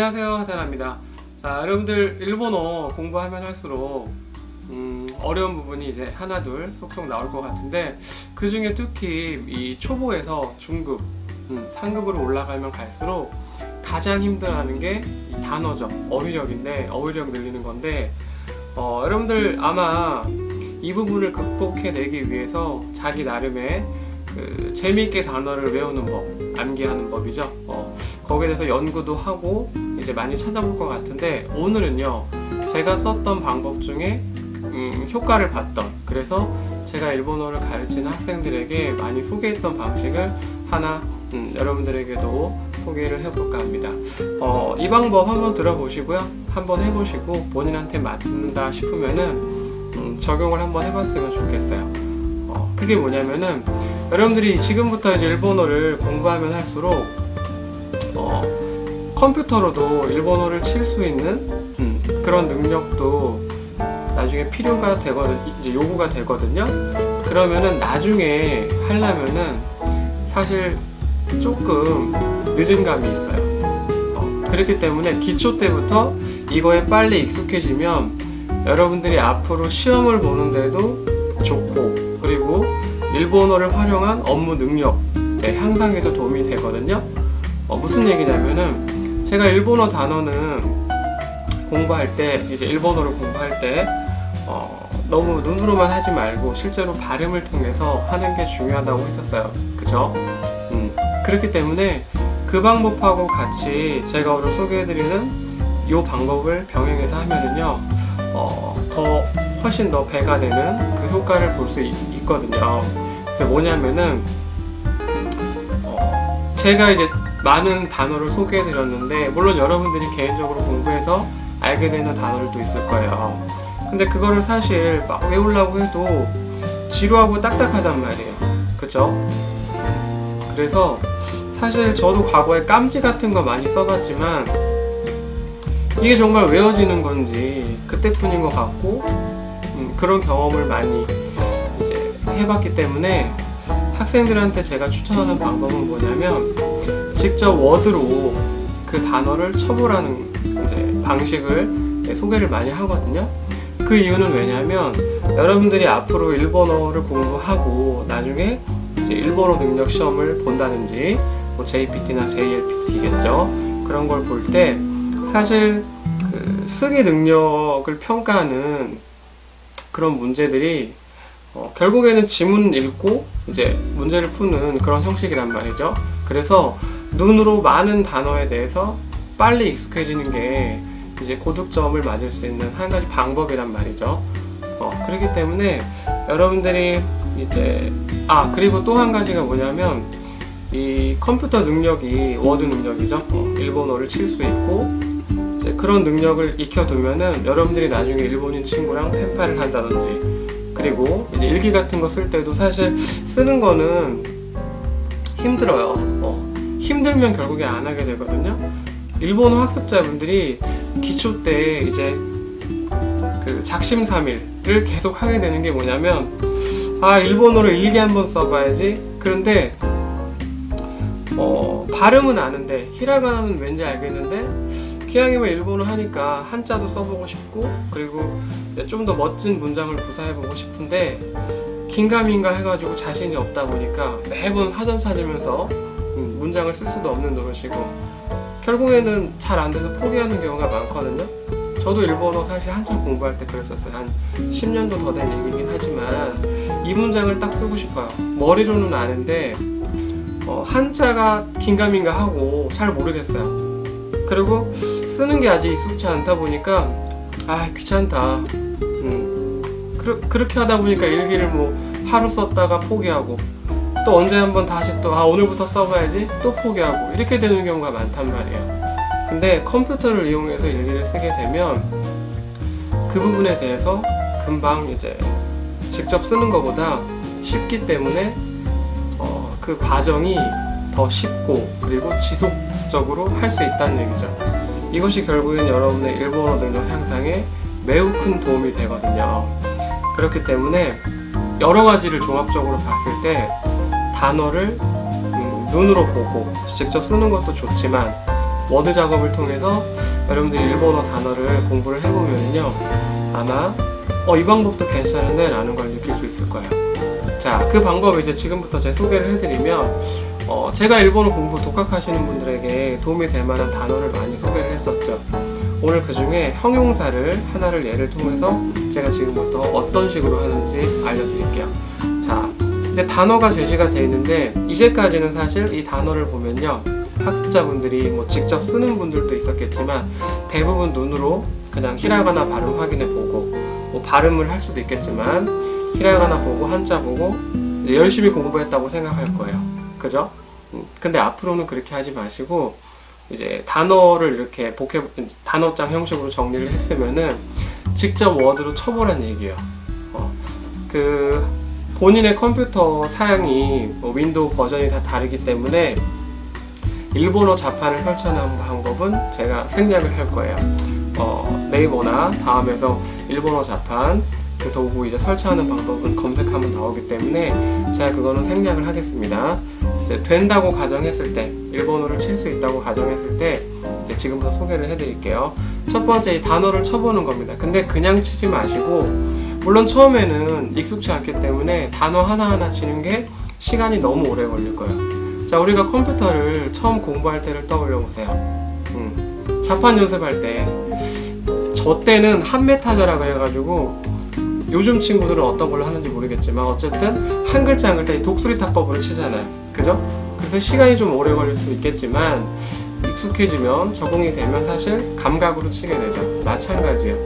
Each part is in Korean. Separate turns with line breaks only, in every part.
안녕하세요 하타나입니다. 자 여러분들 일본어 공부하면 할수록 음, 어려운 부분이 이제 하나둘 속속 나올 것 같은데 그 중에 특히 이 초보에서 중급 음, 상급으로 올라가면 갈수록 가장 힘들어하는 게이 단어죠 어휘력인데 어휘력 늘리는 건데 어, 여러분들 아마 이 부분을 극복해내기 위해서 자기 나름의 그 재미있게 단어를 외우는 법, 암기하는 법이죠. 어, 거기에 대해서 연구도 하고 이제 많이 찾아볼 것 같은데 오늘은요 제가 썼던 방법 중에 음, 효과를 봤던 그래서 제가 일본어를 가르치는 학생들에게 많이 소개했던 방식을 하나 음, 여러분들에게도 소개를 해볼까 합니다. 어, 이 방법 한번 들어보시고요. 한번 해보시고 본인한테 맞는다 싶으면은 음, 적용을 한번 해봤으면 좋겠어요. 어, 그게 뭐냐면은 여러분들이 지금부터 이제 일본어를 공부하면 할수록 어, 컴퓨터로도 일본어를 칠 수 있는 음, 그런 능력도 나중에 필요가 되거든 이제 요구가 되거든요. 그러면은 나중에 하려면은 사실 조금 늦은 감이 있어요. 어, 그렇기 때문에 기초 때부터 이거에 빨리 익숙해지면 여러분들이 앞으로 시험을 보는데도 좋고 그리고 일본어를 활용한 업무 능력 의 향상에도 도움이 되거든요. 어, 무슨 얘기냐면은 제가 일본어 단어는 공부할 때 이제 일본어를 공부할 때 어, 너무 눈으로만 하지 말고 실제로 발음을 통해서 하는 게 중요하다고 했었어요. 그죠? 음, 그렇기 때문에 그 방법하고 같이 제가 오늘 소개해드리는 이 방법을 병행해서 하면은요, 어, 더 훨씬 더 배가 되는 그 효과를 볼 수 있거든요. 뭐냐면은 어, 제가 이제 많은 단어를 소개해 드렸는데 물론 여러분들이 개인적으로 공부해서 알게 되는 단어들도 있을 거예요. 근데 그거를 사실 막 외우려고 해도 지루하고 딱딱하단 말이에요. 그쵸? 그래서 사실 저도 과거에 깜지 같은 거 많이 써봤지만 이게 정말 외워지는 건지 그때뿐인 것 같고 음, 그런 경험을 많이 해봤기 때문에 학생들한테 제가 추천하는 방법은 뭐냐면 직접 워드로 그 단어를 쳐보라는 이제 방식을 네, 소개를 많이 하거든요. 그 이유는 왜냐면 여러분들이 앞으로 일본어를 공부하고 나중에 일본어 능력 시험을 본다든지 뭐 JPT나 JLPT겠죠. 그런 걸 볼 때 사실 그 쓰기 능력을 평가하는 그런 문제들이 어, 결국에는 지문 읽고 이제 문제를 푸는 그런 형식이란 말이죠. 그래서 눈으로 많은 단어에 대해서 빨리 익숙해지는 게 이제 고득점을 맞을 수 있는 한 가지 방법이란 말이죠. 어, 그렇기 때문에 여러분들이 이제 아 그리고 또 한 가지가 뭐냐면 이 컴퓨터 능력이 워드 능력이죠. 어, 일본어를 칠 수 있고 이제 그런 능력을 익혀두면은 여러분들이 나중에 일본인 친구랑 펜팔을 한다든지 그리고 이제 일기 같은 거 쓸 때도 사실 쓰는 거는 힘들어요. 어, 힘들면 결국에 안 하게 되거든요. 일본어 학습자분들이 기초 때 이제 그 작심삼일을 계속 하게 되는 게 뭐냐면 아 일본어를 일기 한번 써봐야지. 그런데 어, 발음은 아는데 히라가나는 왠지 알겠는데 기왕이면 일본어 하니까 한자도 써보고 싶고 그리고 좀 더 멋진 문장을 구사해보고 싶은데 긴가민가 해가지고 자신이 없다 보니까 매번 사전 찾으면서 음, 문장을 쓸 수도 없는 노릇이고 결국에는 잘 안 돼서 포기하는 경우가 많거든요. 저도 일본어 사실 한참 공부할 때 그랬었어요. 한 10년도 더 된 얘기긴 하지만 이 문장을 딱 쓰고 싶어요. 머리로는 아는데 어, 한자가 긴가민가 하고 잘 모르겠어요. 그리고 쓰는 게 아직 익숙치 않다 보니까 아 귀찮다. 음, 그르, 그렇게 하다 보니까 일기를 뭐 하루 썼다가 포기하고 또 언제 한번 다시 또 아 오늘부터 써봐야지 또 포기하고 이렇게 되는 경우가 많단 말이에요. 근데 컴퓨터를 이용해서 일기를 쓰게 되면 그 부분에 대해서 금방 이제 직접 쓰는 것보다 쉽기 때문에 어, 그 과정이 더 쉽고 그리고 지속적으로 할 수 있다는 얘기죠. 이것이 결국엔 여러분의 일본어 능력 향상에 매우 큰 도움이 되거든요. 그렇기 때문에 여러 가지를 종합적으로 봤을 때 단어를 음, 눈으로 보고 직접 쓰는 것도 좋지만 워드 작업을 통해서 여러분들이 일본어 단어를 공부를 해보면요 아마 어, 이 방법도 괜찮은데 라는 걸 느낄 수 있을 거예요 자 그 방법 이제 지금부터 제가 소개를 해드리면 어, 제가 일본어 공부 독학하시는 분들에게 도움이 될 만한 단어를 많이 소개를 했었죠. 오늘 그 중에 형용사를 하나를 예를 통해서 제가 지금부터 어떤 식으로 하는지 알려드릴게요. 자 이제 단어가 제시가 되어 있는데 이제까지는 사실 이 단어를 보면요. 학습자분들이 뭐 직접 쓰는 분들도 있었겠지만 대부분 눈으로 그냥 히라가나 발음 확인해 보고 뭐 발음을 할 수도 있겠지만 히라가나 보고 한자 보고 열심히 공부했다고 생각할 거예요 그죠? 음, 근데 앞으로는 그렇게 하지 마시고 이제 단어를 이렇게 복해 단어장 형식으로 정리를 했으면은 직접 워드로 쳐보란 얘기예요. 어, 그 본인의 컴퓨터 사양이 뭐 윈도우 버전이 다 다르기 때문에 일본어 자판을 설치하는 방법은 제가 생략을 할 거예요. 어, 네이버나 다음에서 일본어 자판 그 도구 이제 설치하는 방법은 검색하면 나오기 때문에 제가 그거는 생략을 하겠습니다. 이제 된다고 가정했을 때 일본어를 칠 수 있다고 가정했을 때 이제 지금부터 소개를 해드릴게요. 첫 번째 이 단어를 쳐보는 겁니다. 근데 그냥 치지 마시고 물론 처음에는 익숙치 않기 때문에 단어 하나하나 치는 게 시간이 너무 오래 걸릴 거예요. 자 우리가 컴퓨터를 처음 공부할 때를 떠올려 보세요. 음, 자판 연습할 때 저 때는 한메타저라 그래가지고 요즘 친구들은 어떤 걸로 하는지 모르겠지만 어쨌든 한 글자 한 글자 이 독수리 타법으로 치잖아요. 그죠? 그래서 시간이 좀 오래 걸릴 수 있겠지만 익숙해지면 적응이 되면 사실 감각으로 치게 되죠. 마찬가지예요.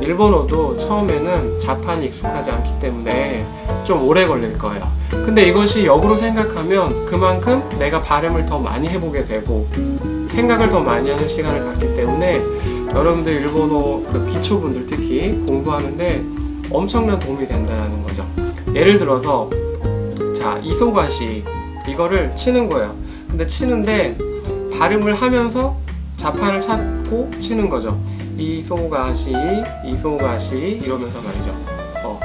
일본어도 처음에는 자판이 익숙하지 않기 때문에 좀 오래 걸릴 거예요. 근데 이것이 역으로 생각하면 그만큼 내가 발음을 더 많이 해보게 되고 생각을 더 많이 하는 시간을 갖기 때문에 여러분들 일본어 그 기초분들 특히 공부하는데 엄청난 도움이 된다는 거죠. 예를 들어서 자 이소가시 이거를 치는 거예요. 근데 치는데 발음을 하면서 자판을 찾고 치는 거죠. 이소가시, 이소가시 이러면서 말이죠. 어.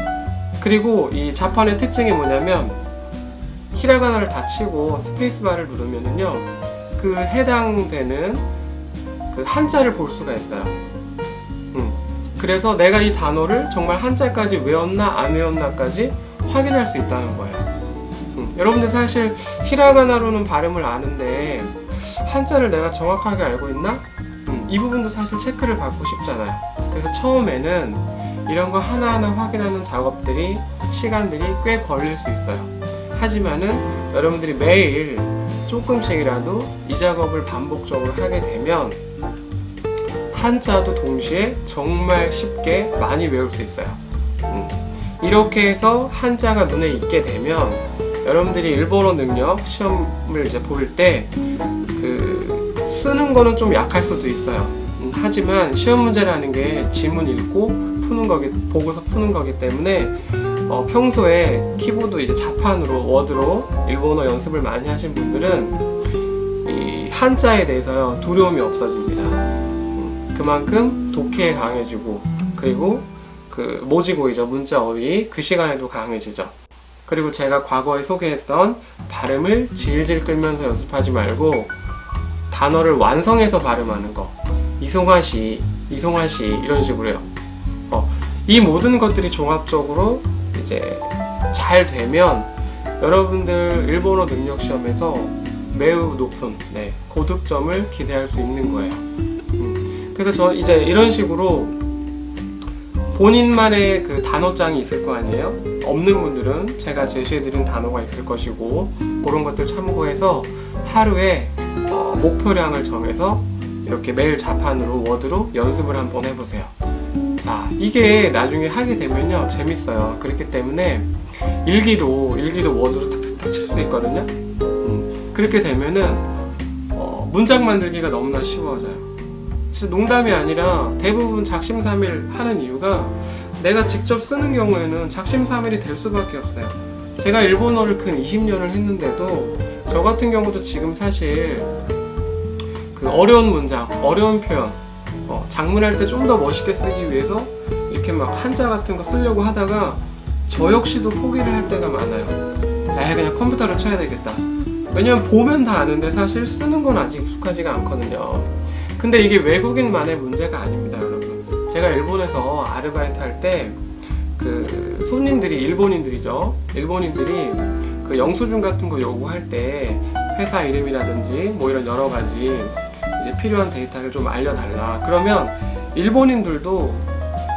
그리고 이 자판의 특징이 뭐냐면 히라가나를 다 치고 스페이스바를 누르면은요 그 해당되는 그 한자를 볼 수가 있어요. 음. 그래서 내가 이 단어를 정말 한자까지 외웠나 안 외웠나까지 확인할 수 있다는 거예요. 음. 여러분들 사실 히라가나로는 발음을 아는데 한자를 내가 정확하게 알고 있나? 음, 이 부분도 사실 체크를 받고 싶잖아요. 그래서 처음에는 이런 거 하나하나 확인하는 작업들이 시간들이 꽤 걸릴 수 있어요. 하지만은 여러분들이 매일 조금씩이라도 이 작업을 반복적으로 하게 되면 한자도 동시에 정말 쉽게 많이 외울 수 있어요. 음, 이렇게 해서 한자가 눈에 익게 되면 여러분들이 일본어 능력 시험을 이제 볼 때 그 쓰는 거는 좀 약할 수도 있어요. 음, 하지만 시험 문제라는 게 지문 읽고 푸는 거기 보고서 푸는 거기 때문에 어, 평소에 키보드 이제 자판으로 워드로 일본어 연습을 많이 하신 분들은 이 한자에 대해서 두려움이 없어집니다. 음, 그만큼 독해에 강해지고 그리고 그 모지고이죠 문자 어휘 그 시간에도 강해지죠. 그리고 제가 과거에 소개했던 발음을 질질 끌면서 연습하지 말고 단어를 완성해서 발음하는 거 이송하시 이송하시 이런 식으로요. 어, 이 모든 것들이 종합적으로 이제 잘 되면 여러분들 일본어 능력 시험에서 매우 높은 네, 고득점을 기대할 수 있는 거예요. 음, 그래서 저 이제 이런 식으로 본인만의 그 단어장이 있을 거 아니에요? 없는 분들은 제가 제시해드린 단어가 있을 것이고 그런 것들 참고해서 하루에 어, 목표량을 정해서 이렇게 매일 자판으로 워드로 연습을 한번 해보세요. 자, 이게 나중에 하게 되면요 재밌어요. 그렇기 때문에 일기도 일기도 워드로 탁탁탁 칠 수 있거든요. 음, 그렇게 되면은 어, 문장 만들기가 너무나 쉬워져요. 진짜 농담이 아니라 대부분 작심삼일 하는 이유가 내가 직접 쓰는 경우에는 작심삼일이 될 수밖에 없어요. 제가 일본어를 근 20년을 했는데도 저 같은 경우도 지금 사실 그 어려운 문장, 어려운 표현, 어, 장문할 때 좀 더 멋있게 쓰기 위해서 이렇게 막 한자 같은 거 쓰려고 하다가 저 역시도 포기를 할 때가 많아요. 에 그냥 컴퓨터로 쳐야 되겠다. 왜냐면 보면 다 아는데 사실 쓰는 건 아직 익숙하지가 않거든요. 근데 이게 외국인만의 문제가 아닙니다, 여러분. 제가 일본에서 아르바이트 할 때 그 손님들이 일본인들이죠. 일본인들이 그 영수증 같은 거 요구할 때 회사 이름이라든지 뭐 이런 여러 가지 이제 필요한 데이터를 좀 알려달라. 그러면 일본인들도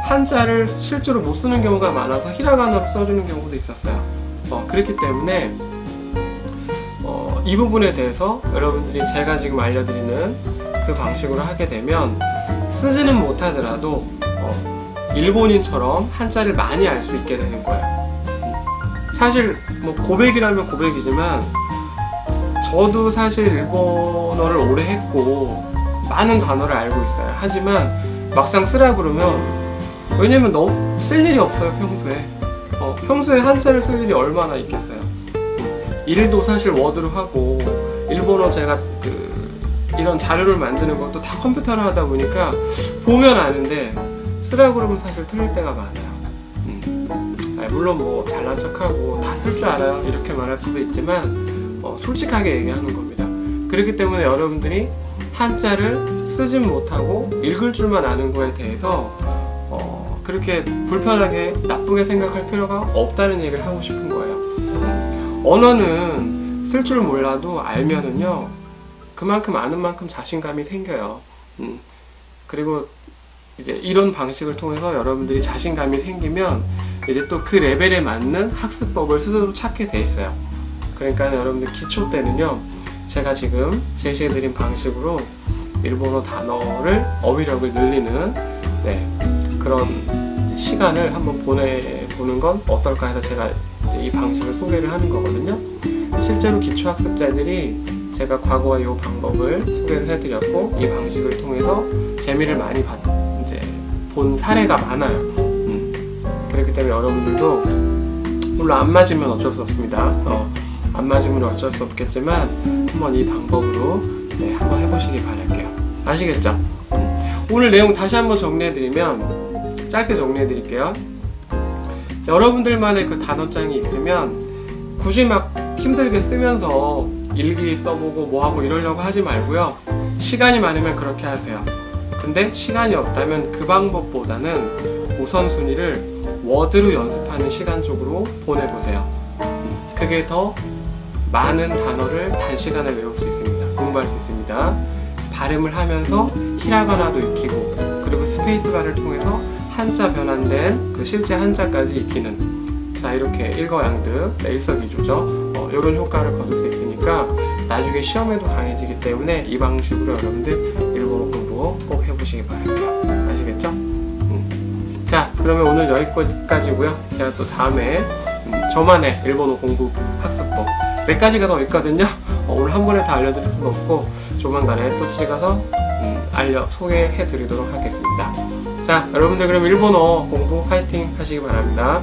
한자를 실제로 못 쓰는 경우가 많아서 히라가나로 써주는 경우도 있었어요. 어, 그렇기 때문에 어, 이 부분에 대해서 여러분들이 제가 지금 알려드리는 그 방식으로 하게 되면 쓰지는 못하더라도 어, 일본인처럼 한자를 많이 알 수 있게 되는 거예요. 음. 사실 뭐 고백이라면 고백이지만 저도 사실 일본어를 오래 했고 많은 단어를 알고 있어요. 하지만 막상 쓰라 그러면 왜냐면 너무 쓸 일이 없어요 평소에. 어, 평소에 한자를 쓸 일이 얼마나 있겠어요. 음. 일도 사실 워드로 하고 일본어 제가 그 이런 자료를 만드는 것도 다 컴퓨터로 하다 보니까 보면 아는데 쓰라 그러면 사실 틀릴 때가 많아요. 음. 아니, 물론 뭐 잘난 척하고 다 쓸 줄 알아요 이렇게 말할 수도 있지만 어, 솔직하게 얘기하는 겁니다. 그렇기 때문에 여러분들이 한자를 쓰진 못하고 읽을 줄만 아는 거에 대해서 어, 그렇게 불편하게 나쁘게 생각할 필요가 없다는 얘기를 하고 싶은 거예요. 음. 언어는 쓸 줄 몰라도 알면은요 그만큼 아는 만큼 자신감이 생겨요. 음. 그리고 이제 이런 방식을 통해서 여러분들이 자신감이 생기면 이제 또 그 레벨에 맞는 학습법을 스스로 찾게 돼 있어요. 그러니까 여러분들 기초 때는요 제가 지금 제시해드린 방식으로 일본어 단어를 어휘력을 늘리는 네, 그런 시간을 한번 보내보는 건 어떨까 해서 제가 이제 이 방식을 소개를 하는 거거든요. 실제로 기초학습자들이 제가 과거에 이 방법을 소개를 해드렸고 이 방식을 통해서 재미를 많이 받, 이제 본 사례가 많아요. 음. 그렇기 때문에 여러분들도 물론 안 맞으면 어쩔 수 없습니다. 어, 안 맞으면 어쩔 수 없겠지만 한번 이 방법으로 네, 한번 해보시기 바랄게요. 아시겠죠? 음. 오늘 내용 다시 한번 정리해드리면 짧게 정리해드릴게요. 여러분들만의 그 단어장이 있으면 굳이 막 힘들게 쓰면서 일기 써보고 뭐하고 이러려고 하지 말고요. 시간이 많으면 그렇게 하세요. 근데 시간이 없다면 그 방법보다는 우선순위를 워드로 연습하는 시간 쪽으로 보내보세요. 음, 그게 더 많은 단어를 단시간에 외울 수 있습니다. 공부할 수 있습니다. 발음을 하면서 히라가나도 익히고 그리고 스페이스바를 통해서 한자 변환된 그 실제 한자까지 익히는 자 이렇게 일거양득 네, 일석이조죠. 어, 이런 효과를 거둘 수 있으니까 나중에 시험에도 강해지기 때문에 이 방식으로 여러분들 일본어 공부 꼭 해보시기 바랄게요. 아시겠죠? 음. 자 그러면 오늘 여기까지고요. 제가 또 다음에 음, 저만의 일본어 공부 학습법 몇 가지가 더 있거든요. 어, 오늘 한 번에 다 알려드릴 수는 없고 조만간에 또 찍어서 음, 알려 소개해 드리도록 하겠습니다. 자, 여러분들 그럼 일본어 공부 파이팅 하시기 바랍니다.